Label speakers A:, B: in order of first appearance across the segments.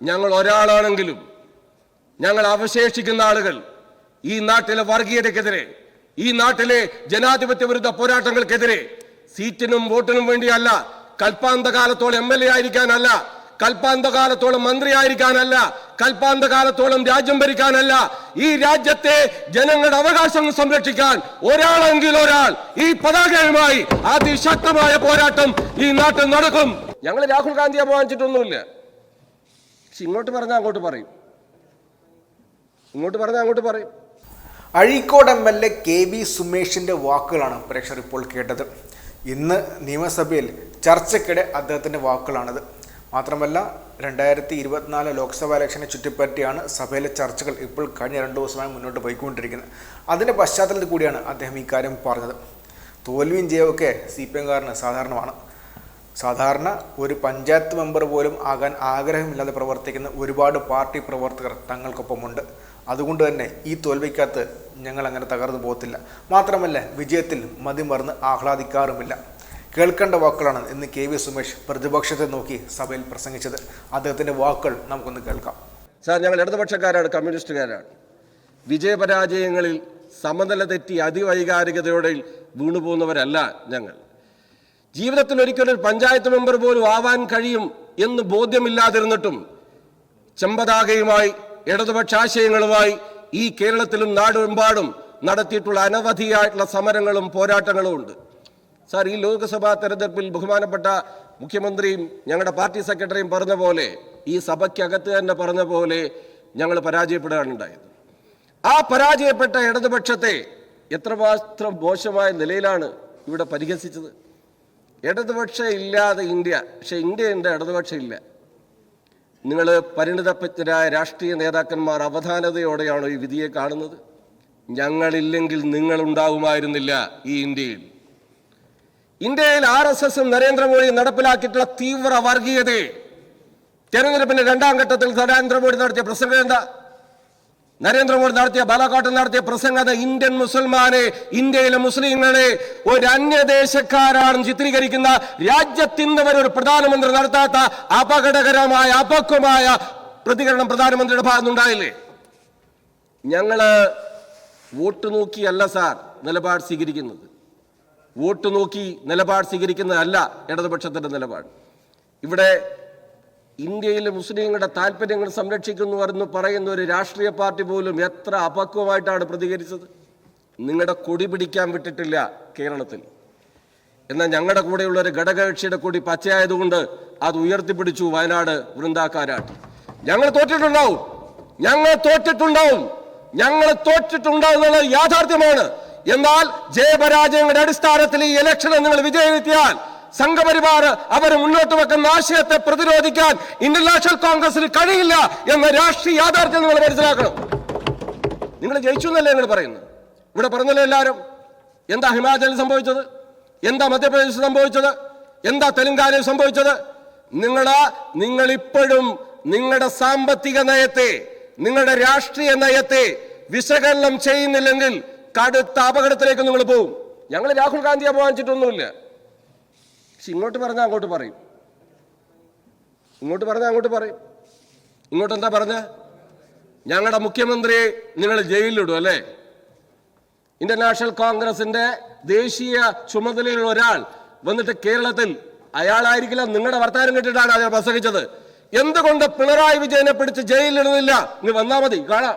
A: ഞങ്ങൾ ഒരാളാണെങ്കിലും ഞങ്ങൾ അവശേഷിക്കുന്ന ആളുകൾ ഈ നാട്ടിലെ വർഗീയതയ്ക്കെതിരെ ഈ നാട്ടിലെ ജനാധിപത്യ വിരുദ്ധ പോരാട്ടങ്ങൾക്കെതിരെ സീറ്റിനും വോട്ടിനും വേണ്ടിയല്ല കൽപ്പാന്തകാലത്തോളം എം എൽ എ ആയിരിക്കാനല്ല കൽപ്പാന്തകാലത്തോളം മന്ത്രിയായിരിക്കാനല്ല കൽപ്പാന്തകാലത്തോളം രാജ്യം ഭരിക്കാനല്ല ഈ രാജ്യത്തെ ജനങ്ങളുടെ അവകാശങ്ങൾ സംരക്ഷിക്കാൻ ഒരാളെങ്കിൽ ഒരാൾ ഈ പതാകയുമായി അതിശക്തമായ പോരാട്ടം ഈ നാട്ടിൽ നടക്കും. ഞങ്ങൾ രാഹുൽ ഗാന്ധിയെ അപമാനിച്ചിട്ടൊന്നുമില്ല. ഇങ്ങോട്ട് പറഞ്ഞാൽ അങ്ങോട്ട് പറയും. ഇങ്ങോട്ട് പറഞ്ഞാൽ അങ്ങോട്ട് പറയും.
B: Azhikode M L A K V സുമേഷിന്റെ വാക്കുകളാണ് പ്രേക്ഷകർ ഇപ്പോൾ കേട്ടത്. ഇന്ന് നിയമസഭയിൽ ചർച്ചയ്ക്കിടെ അദ്ദേഹത്തിന്റെ വാക്കുകളാണത്. മാത്രമല്ല രണ്ടായിരത്തി ഇരുപത്തിനാല് ലോക്സഭാ ഇലക്ഷനെ ചുറ്റിപ്പറ്റിയാണ് സഭയിലെ ചർച്ചകൾ ഇപ്പോൾ കഴിഞ്ഞ രണ്ട് ദിവസമായി മുന്നോട്ട് പോയിക്കൊണ്ടിരിക്കുന്നത്. അതിന്റെ പശ്ചാത്തലത്തിൽ കൂടിയാണ് അദ്ദേഹം ഇക്കാര്യം കാര്യം പറഞ്ഞത്. തോൽവിയും ജയമൊക്കെ സി പി എംകാരന് സാധാരണമാണ്. സാധാരണ ഒരു പഞ്ചായത്ത് മെമ്പർ പോലും ആകാൻ ആഗ്രഹമില്ലാതെ പ്രവർത്തിക്കുന്ന ഒരുപാട് പാർട്ടി പ്രവർത്തകർ തങ്ങൾക്കൊപ്പമുണ്ട്. അതുകൊണ്ട് തന്നെ ഈ തോൽവിക്കകത്ത് ഞങ്ങൾ അങ്ങനെ തകർന്നു പോകത്തില്ല. മാത്രമല്ല വിജയത്തിൽ മതിമറന്ന് ആഹ്ലാദിക്കാറുമില്ല. കേൾക്കേണ്ട വാക്കുകളാണ് ഇന്ന് കെ വി സുമേഷ് പ്രതിപക്ഷത്തെ നോക്കി സഭയിൽ പ്രസംഗിച്ചത്. അദ്ദേഹത്തിന്റെ വാക്കുകൾ നമുക്കൊന്ന് കേൾക്കാം.
A: സാർ ഞങ്ങൾ ഇടതുപക്ഷക്കാരാണ് കമ്മ്യൂണിസ്റ്റുകാരാണ്. വിജയപരാജയങ്ങളിൽ സമനില തെറ്റി അതിവൈകാരികതയോടെ വീണുപോകുന്നവരല്ല ഞങ്ങൾ. ജീവിതത്തിൽ ഒരിക്കലും ഒരു പഞ്ചായത്ത് മെമ്പർ പോലും ആവാൻ കഴിയും എന്ന് ബോധ്യമില്ലാതിരുന്നിട്ടും ചെമ്പതാകയുമായി ഇടതുപക്ഷ ആശയങ്ങളുമായി ഈ കേരളത്തിലും നാടുമെമ്പാടും നടത്തിയിട്ടുള്ള അനവധിയായിട്ടുള്ള സമരങ്ങളും പോരാട്ടങ്ങളും ഉണ്ട്. സാർ ഈ ലോക്സഭാ തെരഞ്ഞെടുപ്പിൽ ബഹുമാനപ്പെട്ട മുഖ്യമന്ത്രിയും ഞങ്ങളുടെ പാർട്ടി സെക്രട്ടറിയും പറഞ്ഞ പോലെ ഈ സഭയ്ക്കകത്ത് തന്നെ പറഞ്ഞ പോലെ ഞങ്ങൾ പരാജയപ്പെടുകയാണ് ഉണ്ടായത് ആ പരാജയപ്പെട്ട ഇടതുപക്ഷത്തെ എത്രമാത്രം മോശമായ നിലയിലാണ് ഇവിടെ പരിഹസിച്ചത്? ഇടതുപക്ഷം ഇല്ലാതെ ഇന്ത്യ പക്ഷെ ഇന്ത്യ ഉണ്ട് ഇടതുപക്ഷം ഇല്ല. നിങ്ങൾ പരിണിതപ്പറ്റരായ രാഷ്ട്രീയ നേതാക്കന്മാർ അവധാനതയോടെയാണോ ഈ വിധിയെ കാണുന്നത്? ഞങ്ങളില്ലെങ്കിൽ നിങ്ങൾ നിങ്ങളുണ്ടാവുമായിരുന്നില്ല ഈ ഇന്ത്യയിൽ. ഇന്ത്യയിൽ ആർ എസ് എസും നരേന്ദ്രമോദിയും നടപ്പിലാക്കിയിട്ടുള്ള തീവ്ര വർഗീയതയെ തെരഞ്ഞെടുപ്പിന്റെ രണ്ടാം ഘട്ടത്തിൽ നരേന്ദ്രമോദി നടത്തിയ പ്രസംഗം എന്താ? നരേന്ദ്രമോദി നടത്തിയ ബാലാഘാട്ടിൽ നടത്തിയ പ്രസംഗത ഇന്ത്യൻ മുസൽമാനെ ഇന്ത്യയിലെ മുസ്ലിങ്ങളെ ഒരു അന്യദേശക്കാരാണെന്ന് ചിത്രീകരിക്കുന്ന രാജ്യത്തിന്റെ ഒരു പ്രധാനമന്ത്രി നടത്താത്ത അപകടകരമായ അപക്വമായ പ്രതികരണം പ്രധാനമന്ത്രിയുടെ ഭാഗത്തുനിന്നുണ്ടായില്ലേ? ഞങ്ങൾ വോട്ട് നോക്കിയല്ല സാർ നിലപാട് സ്വീകരിക്കുന്നത്. വോട്ട് നോക്കി നിലപാട് സ്വീകരിക്കുന്നതല്ല ഇടതുപക്ഷത്തിന്റെ നിലപാട്. ഇവിടെ ഇന്ത്യയിലെ മുസ്ലിങ്ങളുടെ താല്പര്യങ്ങൾ സംരക്ഷിക്കുന്നു എന്ന് പറയുന്ന ഒരു രാഷ്ട്രീയ പാർട്ടി പോലും എത്ര അപക്വമായിട്ടാണ് പ്രതികരിച്ചത്? നിങ്ങളുടെ കൊടി പിടിക്കാൻ വിട്ടിട്ടില്ല കേരളത്തിൽ. എന്നാൽ ഞങ്ങളുടെ കൂടെയുള്ള ഒരു ഘടകകക്ഷിയുടെ കൊടി പച്ചയായതുകൊണ്ട് അത് ഉയർത്തിപ്പിടിച്ചു വയനാട് വൃന്ദാക്കാരാട്ട്. ഞങ്ങൾ തോറ്റിട്ടുണ്ടാവും. ഞങ്ങൾ തോറ്റിട്ടുണ്ടാവും. ഞങ്ങൾ തോറ്റിട്ടുണ്ടാവും എന്നുള്ളത് യാഥാർത്ഥ്യമാണ്. എന്നാൽ ജയപരാജയങ്ങളുടെ അടിസ്ഥാനത്തിൽ ഈ ഇലക്ഷനെ നിങ്ങൾ വിജയിത്തിയാൽ സംഘപരിവാർ അവർ മുന്നോട്ട് വെക്കുന്ന ആശയത്തെ പ്രതിരോധിക്കാൻ ഇന്ത്യൻ നാഷണൽ കോൺഗ്രസിന് കഴിയില്ല എന്ന രാഷ്ട്രീയ യാഥാർത്ഥ്യം നിങ്ങൾ മനസ്സിലാക്കണം. നിങ്ങൾ ജയിച്ചു എന്നല്ലേ നിങ്ങൾ പറയുന്നത്? ഇവിടെ പറഞ്ഞല്ലോ എല്ലാവരും? എന്താ ഹിമാചലിൽ സംഭവിച്ചത്? എന്താ മധ്യപ്രദേശിൽ സംഭവിച്ചത്? എന്താ തെലങ്കാനയിൽ സംഭവിച്ചത്? നിങ്ങൾ ഇപ്പോഴും നിങ്ങളുടെ സാമ്പത്തിക നയത്തെ നിങ്ങളുടെ രാഷ്ട്രീയ നയത്തെ വിശകലനം ചെയ്യുന്നില്ലെങ്കിൽ കടുത്ത അപകടത്തിലേക്ക് നിങ്ങൾ പോകും. ഞങ്ങൾ രാഹുൽ ഗാന്ധി അപമാനിച്ചിട്ടൊന്നുമില്ല. പക്ഷെ ഇങ്ങോട്ട് പറഞ്ഞാൽ അങ്ങോട്ട് പറയും. ഇങ്ങോട്ട് പറഞ്ഞാൽ അങ്ങോട്ട് പറയും. ഇങ്ങോട്ട് എന്താ പറഞ്ഞ? ഞങ്ങളുടെ മുഖ്യമന്ത്രിയെ നിങ്ങൾ ജയിലിലിടും അല്ലേ? ഇന്ത്യൻ നാഷണൽ കോൺഗ്രസിന്റെ ദേശീയ ചുമതലയിലുള്ള ഒരാൾ വന്നിട്ട് കേരളത്തിൽ അയാളായിരിക്കില്ല നിങ്ങളുടെ വർത്താനം കേട്ടിട്ടാണ് അയാൾ പ്രസംഗിച്ചത്. എന്തുകൊണ്ട് പിണറായി വിജയനെ പിടിച്ച് ജയിലിലിടുന്നില്ല? നീ വന്നാ മതി കാണാം.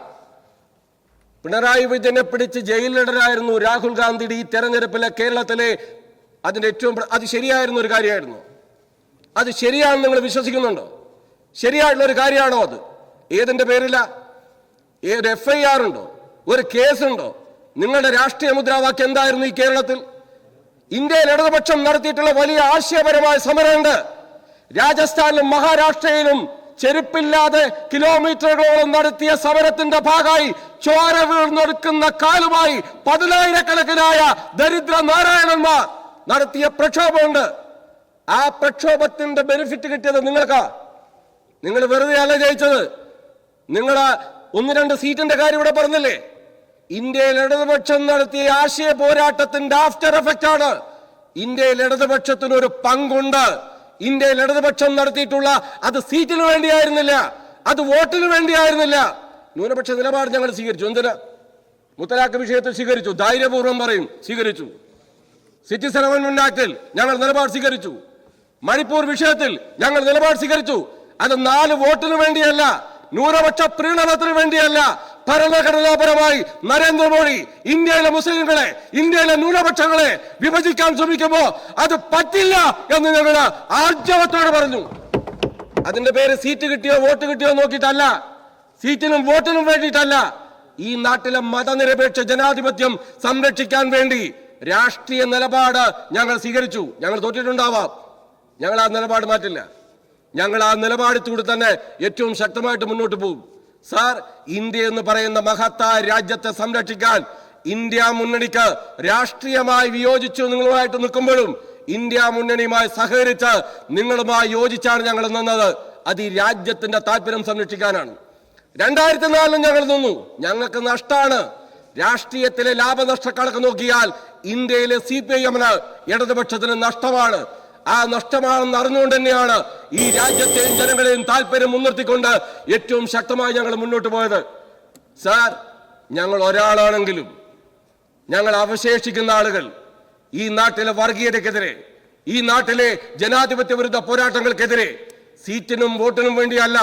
A: പിണറായി വിജയനെ പിടിച്ച് ജയിലിലിടരായിരുന്നു രാഹുൽ ഗാന്ധിയുടെ ഈ തെരഞ്ഞെടുപ്പിലെ കേരളത്തിലെ അതിന്റെ ഏറ്റവും അത് ശരിയായിരുന്ന ഒരു കാര്യമായിരുന്നു. അത് ശരിയാണെന്ന് നിങ്ങൾ വിശ്വസിക്കുന്നുണ്ടോ? ശരിയായിട്ടുള്ള ഒരു കാര്യമാണോ അത്? ഏതിന്റെ പേരില്ല ഏത് എഫ് ഐ ആർ ഉണ്ടോ? ഒരു കേസുണ്ടോ നിങ്ങളുടെ രാഷ്ട്രീയ മുദ്രാവാക്യം എന്തായിരുന്നു ഈ കേരളത്തിൽ? ഇന്ത്യയിൽ ഇടതുപക്ഷം നടത്തിയിട്ടുള്ള വലിയ ആശയപരമായ സമരമുണ്ട്. രാജസ്ഥാനിലും മഹാരാഷ്ട്രയിലും ചെരുപ്പില്ലാതെ കിലോമീറ്ററുകളോളം നടത്തിയ സമരത്തിന്റെ ഭാഗമായി ചോര വീർന്നൊടുക്കുന്ന കാലുമായി പതിനായിരക്കണക്കിനായ ദരിദ്ര നാരായണന്മാർ നടത്തിയ പ്രക്ഷോഭമുണ്ട്. ആ പ്രക്ഷോഭത്തിന്റെ ബെനിഫിറ്റ് കിട്ടിയത് നിങ്ങൾക്കാ. നിങ്ങൾ വെറുതെ അല്ല ജയിച്ചത്. നിങ്ങൾ ഒന്ന് രണ്ട് സീറ്റിന്റെ കാര്യം ഇവിടെ പറഞ്ഞില്ലേ? ഇന്ത്യയിൽ ഇടതുപക്ഷം നടത്തിയ ആശയ പോരാട്ടത്തിന്റെ ആഫ്റ്റർ എഫക്റ്റ് ആണ്. ഇന്ത്യയിൽ ഇടതുപക്ഷത്തിന് ഒരു പങ്കുണ്ട്. ഇന്ത്യയിൽ ഇടതുപക്ഷം നടത്തിയിട്ടുള്ള അത് സീറ്റിന് വേണ്ടിയായിരുന്നില്ല. അത് വോട്ടിന് വേണ്ടിയായിരുന്നില്ല. ന്യൂനപക്ഷ നിലപാട് ഞങ്ങൾ സ്വീകരിച്ചു. എന്തിനാ? മുത്തലാഖ് വിഷയത്തിൽ സ്വീകരിച്ചു. ധൈര്യപൂർവം പറയും. സ്വീകരിച്ചു. സിറ്റിസൺ അമെന്റ്മെന്റ് ആക്ടിൽ ഞങ്ങൾ നിലപാട് സ്വീകരിച്ചു. മണിപ്പൂർ വിഷയത്തിൽ ഞങ്ങൾ നിലപാട് സ്വീകരിച്ചു. അത് നാല് വോട്ടിന് വേണ്ടിയല്ല ന്യൂനപക്ഷ പ്രീണനത്തിന് വേണ്ടിയല്ല ഭരണഘടനാപരമായി നരേന്ദ്രമോദി ഇന്ത്യയിലെ മുസ്ലിങ്ങളെ ഇന്ത്യയിലെ ന്യൂനപക്ഷങ്ങളെ വിഭജിക്കാൻ ശ്രമിക്കുമ്പോൾ അത് പറ്റില്ല എന്ന് ഞങ്ങൾ ആർജവത്തോടെ പറഞ്ഞു. അതിന്റെ പേര് സീറ്റ് കിട്ടിയോ വോട്ട് കിട്ടിയോ നോക്കിയിട്ടല്ല. സീറ്റിനും വോട്ടിനും വേണ്ടിയിട്ടല്ല. ഈ നാട്ടിലെ മതനിരപേക്ഷ ജനാധിപത്യം സംരക്ഷിക്കാൻ വേണ്ടി രാഷ്ട്രീയ നിലപാട് ഞങ്ങൾ സ്വീകരിച്ചു. ഞങ്ങൾ തോറ്റിട്ടുണ്ടാവാം. ഞങ്ങൾ ആ നിലപാട് മാറ്റില്ല. ഞങ്ങൾ ആ നിലപാടത്തൂടെ തന്നെ ഏറ്റവും ശക്തമായിട്ട് മുന്നോട്ട് പോകും. സാർ ഇന്ത്യ എന്ന് പറയുന്ന മഹത്തായ രാജ്യത്തെ സംരക്ഷിക്കാൻ ഇന്ത്യ മുന്നണിക്ക് രാഷ്ട്രീയമായി വിയോജിച്ചു നിങ്ങളുമായിട്ട് നിൽക്കുമ്പോഴും ഇന്ത്യ മുന്നണിയുമായി സഹകരിച്ച് നിങ്ങളുമായി യോജിച്ചാണ് ഞങ്ങൾ നിന്നത്. അത് ഈ രാജ്യത്തിന്റെ താല്പര്യം സംരക്ഷിക്കാനാണ്. രണ്ടായിരത്തി നാലിലും ഞങ്ങൾ നിന്നു. ഞങ്ങൾക്ക് നഷ്ടമാണ് രാഷ്ട്രീയത്തിലെ ലാഭനഷ്ട കണക്ക് നോക്കിയാൽ ഇന്ത്യയിലെ സി പി ഐ എമ്മിന് ഇടതുപക്ഷത്തിന് നഷ്ടമാണ്. ആ നഷ്ടമാണെന്ന് അറിഞ്ഞുകൊണ്ട് തന്നെയാണ് ഈ രാജ്യത്തെയും ജനങ്ങളെയും താല്പര്യം മുൻനിർത്തിക്കൊണ്ട് ഏറ്റവും ശക്തമായി ഞങ്ങൾ മുന്നോട്ട് പോയത്. സാർ ഞങ്ങൾ ഒരാളാണെങ്കിലും ഞങ്ങൾ അവശേഷിക്കുന്ന ആളുകൾ. ഈ നാട്ടിലെ വർഗീയതക്കെതിരെ ഈ നാട്ടിലെ ജനാധിപത്യ വിരുദ്ധ പോരാട്ടങ്ങൾക്കെതിരെ സീറ്റിനും വോട്ടിനും വേണ്ടിയല്ല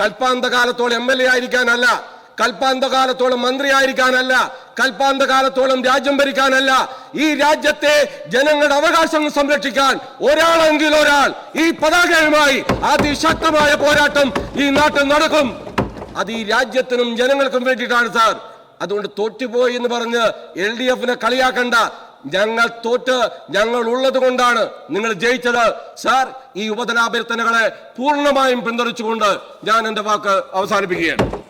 A: കൽപ്പാന്തകാലത്തോളം എം എൽ എ ആയിരിക്കാനല്ല കൽപ്പാന്തകാലത്തോളം മന്ത്രിയായിരിക്കാനല്ല കൽപ്പാന്തകാലത്തോളം രാജ്യം ഭരിക്കാനല്ല ഈ രാജ്യത്തെ ജനങ്ങളുടെ അവകാശങ്ങൾ സംരക്ഷിക്കാൻ ഒരാളെങ്കിൽ ഒരാൾ ഈ പതാകയുമായി അതിശക്തമായ പോരാട്ടം ഈ നാട്ടിൽ നടക്കും. അത് ഈ രാജ്യത്തിനും ജനങ്ങൾക്കും വേണ്ടിയിട്ടാണ് സാർ. അതുകൊണ്ട് തോറ്റുപോയി എന്ന് പറഞ്ഞ് എൽ ഡി എഫിനെ കളിയാക്കണ്ട. ഞങ്ങൾ തോറ്റ് ഞങ്ങൾ ഉള്ളത് കൊണ്ടാണ് നിങ്ങൾ ജയിച്ചത്. സാർ ഈ ഉപധനാഭ്യർത്ഥനകളെ പൂർണമായും പിന്തുണച്ചുകൊണ്ട് ഞാൻ എന്റെ വാക്ക് അവസാനിപ്പിക്കുകയാണ്.